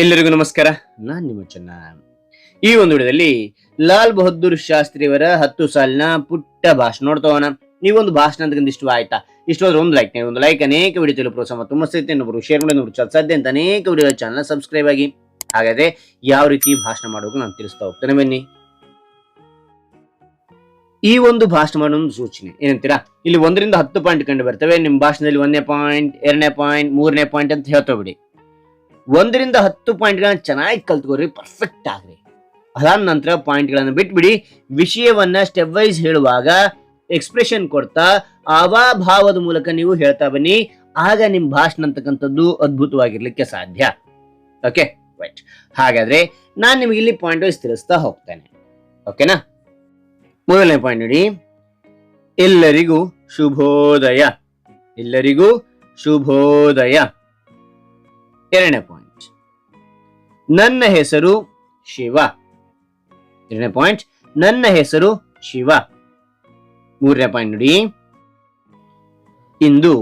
ಎಲ್ಲರಿಗೂ ನಮಸ್ಕಾರ. ನಾನ್ ನಿಮ್ಮ ಚೆನ್ನ. ಈ ಒಂದು ವಿಡಿಯೋದಲ್ಲಿ ಲಾಲ್ ಬಹದ್ದೂರ್ ಶಾಸ್ತ್ರಿಯವರ ಹತ್ತು ಸಾಲಿನ ಪುಟ್ಟ ಭಾಷಣ ನೋಡ್ತಾವಣ ಈ ಒಂದು ಭಾಷಣ ಅಂತ ಇಷ್ಟ ಆಯ್ತಾ? ಇಷ್ಟವಾದ್ರೆ ಒಂದು ಲೈಕ್ ಒಂದು ಲೈಕ್ ಅನೇಕ ವಿಡಿಯೋ ತಿಳಿಯಲು ಪ್ರೋತ್ಸಾಹ ತುಂಬ ಇನ್ನೊಬ್ರು ಶೇರ್ ಮಾಡಿ, ಇನ್ನೊಬ್ರು ಸಾಧ್ಯ ಅಂತ ಅನೇಕ ವಿಡಿಯೋ ಚಾನಲ್ ಸಬ್ಸ್ಕ್ರೈಬ್ ಆಗಿ. ಹಾಗಾದ್ರೆ ಯಾವ ರೀತಿ ಭಾಷಣ ಮಾಡೋದು ನಾನು ತಿಳಿಸ್ತಾ ಹೋಗ್ತೇನೆ. ಬನ್ನಿ. ಈ ಒಂದು ಭಾಷಣ ಮಾಡೋ ಸೂಚನೆ. ಏನಂತೀರಾ? ಇಲ್ಲಿ ಒಂದರಿಂದ ಹತ್ತು ಪಾಯಿಂಟ್ ಕಂಡು ಬರ್ತವೆ. ನಿಮ್ಮ ಭಾಷಣದಲ್ಲಿ ಒಂದನೇ ಪಾಯಿಂಟ್ ಎರಡನೇ ಪಾಯಿಂಟ್ ಮೂರನೇ ಪಾಯಿಂಟ್ ಅಂತ ಹೇಳ್ತಾ ಬಿಡಿ ಒಂದರಿಂದ ಹತ್ತು ಪಾಯಿಂಟ್ಗಳನ್ನ ಚೆನ್ನಾಗಿ ಕಲ್ತ್ಕೊರಿ ಪರ್ಫೆಕ್ಟ್ ಆಗ್ರಿ. ಅದಾದ ನಂತರ ಪಾಯಿಂಟ್ಗಳನ್ನು ಬಿಟ್ಬಿಡಿ, ವಿಷಯವನ್ನ ಸ್ಟೆಪ್ ವೈಸ್ ಹೇಳುವಾಗ ಎಕ್ಸ್ಪ್ರೆಷನ್ ಕೊಡ್ತಾ ಅವಾಭಾವದ ಮೂಲಕ ನೀವು ಹೇಳ್ತಾ ಬನ್ನಿ, ಆಗ ನಿಮ್ಮ ಭಾಷಣ ಅಂತಕ್ಕಂಥದ್ದು ಅದ್ಭುತವಾಗಿರ್ಲಿಕ್ಕೆ ಸಾಧ್ಯ. ಓಕೆ ರೈಟ್ ಹಾಗಾದ್ರೆ ನಾನು ನಿಮಗೆ ಇಲ್ಲಿ ಪಾಯಿಂಟ್ ವೈಸ್ ತಿಳಿಸ್ತಾ ಹೋಗ್ತೇನೆ. ಓಕೆನಾ ಮೊದಲನೇ ಪಾಯಿಂಟ್ ನೋಡಿ. ಎಲ್ಲರಿಗೂ ಶುಭೋದಯ. ಎಲ್ಲರಿಗೂ ಶುಭೋದಯ. ಎರಡನೇ ಪಾಯಿಂಟ್ ನನ್ನ ಹೆಸರು ಶಿವ. ಎರಡನೇ ಪಾಯಿಂಟ್ ನನ್ನ ಹೆಸರು ಶಿವ. ಮೂರನೇ ಪಾಯಿಂಟ್ ನೋಡಿ. ಇಂದು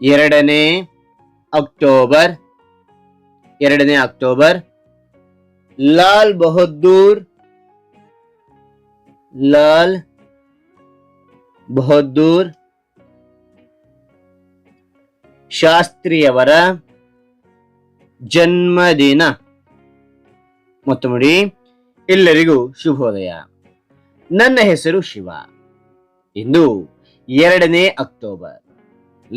ಎರಡನೇ ಅಕ್ಟೋಬರ್ ಎರಡನೇ ಅಕ್ಟೋಬರ್, ಲಾಲ್ ಬಹದ್ದೂರ್ ಲಾಲ್ ಬಹದ್ದೂರ್ ಶಾಸ್ತ್ರಿಯವರ ಜನ್ಮದಿನ. ಮತ್ತು ನೋಡಿ ಎಲ್ಲರಿಗೂ ಶುಭೋದಯ. ನನ್ನ ಹೆಸರು ಶಿವ. ಇಂದು ಎರಡನೇ ಅಕ್ಟೋಬರ್.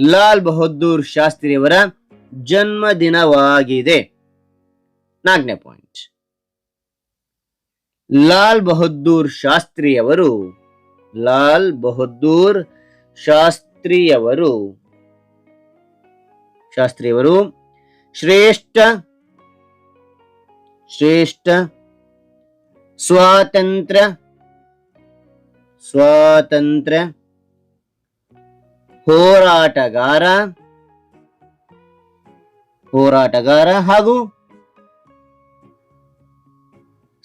ಲಾಲ್ ಬಹದ್ದೂರ್ ಶಾಸ್ತ್ರಿಯವರ ಜನ್ಮದಿನವಾಗಿದೆ. ನಾಲ್ಕನೇ ಪಾಯಿಂಟ್. ಲಾಲ್ ಬಹದ್ದೂರ್ ಶಾಸ್ತ್ರಿಯವರು, ಲಾಲ್ ಬಹದ್ದೂರ್ ಶಾಸ್ತ್ರಿಯವರು ಶಾಸ್ತ್ರಿಯವರು ಶ್ರೇಷ್ಠ ಶ್ರೇಷ್ಠ ಸ್ವಾತಂತ್ರ್ಯ ಸ್ವಾತಂತ್ರ್ಯ ಹೋರಾಟಗಾರ ಹೋರಾಟಗಾರ ಹಾಗೂ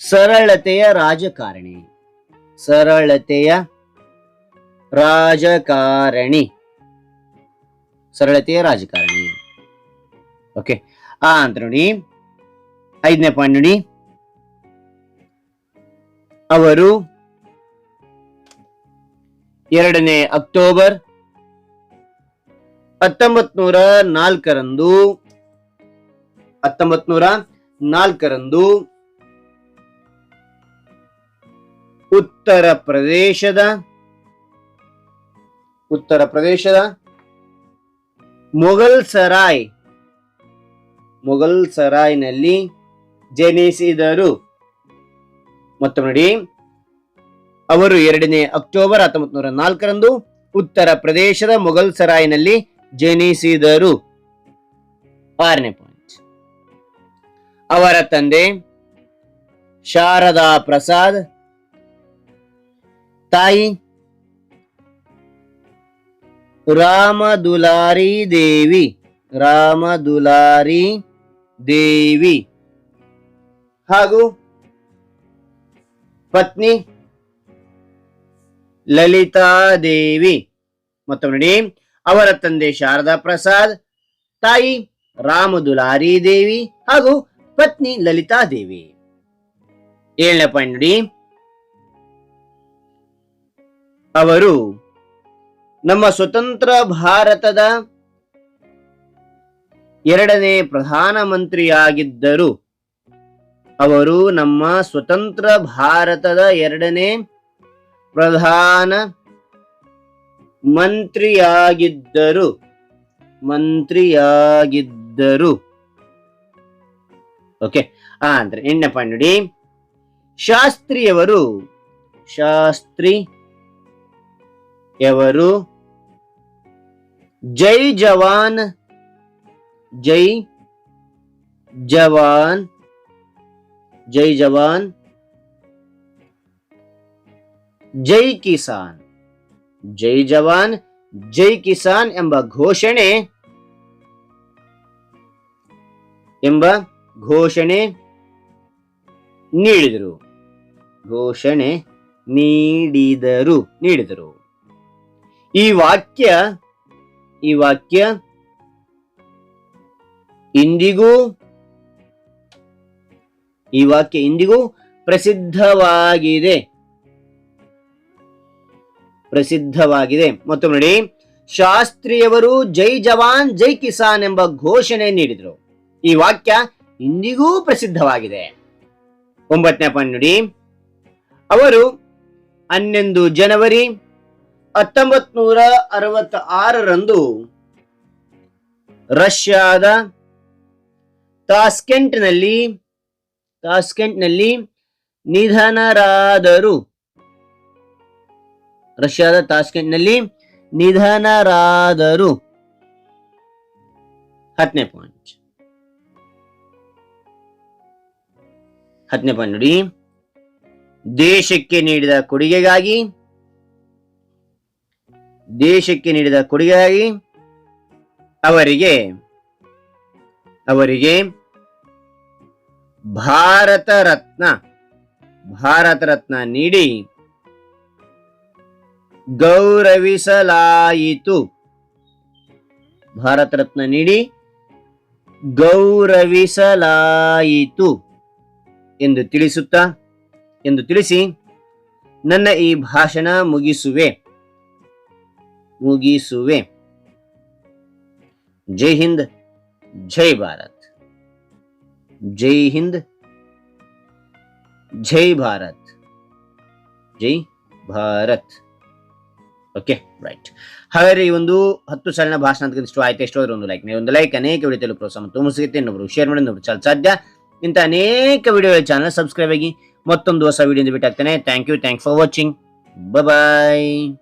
ಸರಳತೆಯ ರಾಜಕಾರಣಿ ಸರಳತೆಯ ರಾಜಕಾರಣಿ ಸರಳತೆಯ ರಾಜಕಾರಣಿ. ಓಕೆ? ಆ ಅಂತ ನೋಡಿ. ಐದನೇ ಪಾಯಿಂಟ್ ನೋಡಿ. ಅವರು ಎರಡನೇ ಅಕ್ಟೋಬರ್ ಹತ್ತೊಂಬತ್ ನೂರ ನಾಲ್ಕರಂದು ಹತ್ತೊಂಬತ್ ನೂರ ನಾಲ್ಕರಂದು ಉತ್ತರ ಪ್ರದೇಶದ ಉತ್ತರ ಪ್ರದೇಶದ ಮೊಘಲ್ ಸರಾಯ್ ಮೊಘಲ್ ಸರಾಯ್ನಲ್ಲಿ ಜನಿಸಿದರು. ಮತ್ತು ನೋಡಿ, ಅವರು ಎರಡನೇ ಅಕ್ಟೋಬರ್ ಹತ್ತೊಂಬತ್ ನೂರ ನಾಲ್ಕರಂದು ಉತ್ತರ ಪ್ರದೇಶದ ಮೊಘಲ್ ಸರಾಯ್ನಲ್ಲಿ ಜನಿಸಿದರು. ಆರನೇ ಪಾಯಿಂಟ್ ಅವರ ತಂದೆ ಶಾರದಾ ಪ್ರಸಾದ್, ತಾಯಿ ರಾಮದುಲಾರಿ ದೇವಿ, ರಾಮದುಲಾರಿ ದೇವಿ. ಹಾಗೂ ಪತ್ನಿ ಲಲಿತಾ ದೇವಿ ಮತ್ತು ನೋಡಿ. ಅವರ ತಂದೆ ಶಾರದಾ ಪ್ರಸಾದ್, ತಾಯಿ ರಾಮದುಲಾರಿ ದೇವಿ ಹಾಗೂ ಪತ್ನಿ ಲಲಿತಾ ದೇವಿ ಏಳನೇ ಪಾಯಿಂಟ್ ನೋಡಿ. ಅವರು ನಮ್ಮ ಸ್ವತಂತ್ರ ಭಾರತದ ಎರಡನೇ ಪ್ರಧಾನ ಮಂತ್ರಿಯಾಗಿದ್ದರು. ಅವರು ನಮ್ಮ ಸ್ವತಂತ್ರ ಭಾರತದ ಎರಡನೇ ಪ್ರಧಾನ ಮಂತ್ರಿಯಾಗಿದ್ದರು. ಮಂತ್ರಿಯಾಗಿದ್ದರು. ಓಕೆ ಅಂದ್ರೆ ಎಂಟನೇ ಪಾಯಿಂಟ್ ನೋಡಿ. ಶಾಸ್ತ್ರಿಯವರು ಶಾಸ್ತ್ರಿ ಎವರು ಜೈ ಜವಾನ್ ಜೈ ಜವಾನ್ ಜೈ ಜವಾನ್, ಜೈ ಕಿಸಾನ್, ಜೈ ಜವಾನ್, ಜೈ ಕಿಸಾನ್ ಎಂಬ ಘೋಷಣೆ ಎಂಬ ಘೋಷಣೆ ನೀಡಿದರು. ಘೋಷಣೆ ನೀಡಿದರು ನೀಡಿದರು. ಈ ವಾಕ್ಯ ಈ ವಾಕ್ಯ ಇಂದಿಗೂ, ಈ ವಾಕ್ಯ ಇಂದಿಗೂ ಪ್ರಸಿದ್ಧವಾಗಿದೆ. ಪ್ರಸಿದ್ಧವಾಗಿದೆ. ಮತ್ತು ನೋಡಿ, ಶಾಸ್ತ್ರಿಯವರು ಜೈ ಜವಾನ್, ಜೈ ಕಿಸಾನ್ ಎಂಬ ಘೋಷಣೆ ನೀಡಿದರು. ಈ ವಾಕ್ಯ ಇಂದಿಗೂ ಪ್ರಸಿದ್ಧವಾಗಿದೆ. ಒಂಬತ್ತನೇ ಪಾಯಿಂಟ್ ನೋಡಿ, ಅವರು ಹನ್ನೊಂದು ಜನವರಿ ಹತ್ತೊಂಬತ್ ನೂರ ಅರವತ್ತ ಆರರಂದು ರಷ್ಯಾದ ತಾಸ್ಕೆಂಟ್ನಲ್ಲಿ ತಾಸ್ಕೆಂಟ್ನಲ್ಲಿ ನಿಧನರಾದರು. ರಷ್ಯಾದ ತಾಸ್ಕೆಂಟ್ನಲ್ಲಿ ನಿಧನರಾದರು. ಹತ್ತನೇ ಪಾಯಿಂಟ್. ಹತ್ತನೇ ಪಾಯಿಂಟ್ ನೋಡಿ. ದೇಶಕ್ಕೆ ನೀಡಿದ ಕೊಡುಗೆಗಾಗಿ, ದೇಶಕ್ಕೆ ನೀಡಿದ ಕೊಡುಗೆಗಾಗಿ ಅವರಿಗೆ ಅವರಿಗೆ ಭಾರತ ರತ್ನ ಭಾರತ ರತ್ನ ನೀಡಿ ಗೌರವಿಸಲಾಯಿತು. ಭಾರತ ರತ್ನ ನೀಡಿ ಗೌರವಿಸಲಾಯಿತು ಎಂದು ತಿಳಿಸುತ್ತಾ, ಎಂದು ತಿಳಿಸಿ ನನ್ನ ಈ ಭಾಷಣ ಮುಗಿಸುವೆ. ಮುಗಿಸುವೆ. ಜೈ ಹಿಂದ್. ಜೈ ಭಾರತ್. ಜೈ ಹಿಂದ್. ಜೈ ಭಾರತ್. ಜೈ ಭಾರತ್. Okay, right. ಹಾಗಾದ್ರೆ ಈ ಒಂದು ಹತ್ತು ಸಾಲಿನ ಭಾಷಣ ಅಂತ ಇಷ್ಟು ಆಯ್ತು? ಎಷ್ಟೋ ಒಂದು ಲೈಕ್ ನೀವು ಒಂದು ಲೈಕ್ ಅನೇಕ ವಿಡಿಯೋ ತೆಲುಗು ಪ್ರೋತ್ಸಾಹ ಮತ್ತು ಸಿಗುತ್ತೆ ಇನ್ನೊಬ್ರು ಶೇರ್ ಮಾಡಿ, ಇನ್ನೊಬ್ರು ಚಾಲ್ ಸಾಧ್ಯ. ಇಂಥ ಅನೇಕ ವಿಡಿಯೋಗಳ ಚಾನಲ್ ಸಬ್ಸ್ಕ್ರೈಬ್ ಆಗಿ ಮತ್ತೊಂದು ಹೊಸ video ಬಿಟ್ಟಾಗ್ತಾನೆ thank you thank for watching bye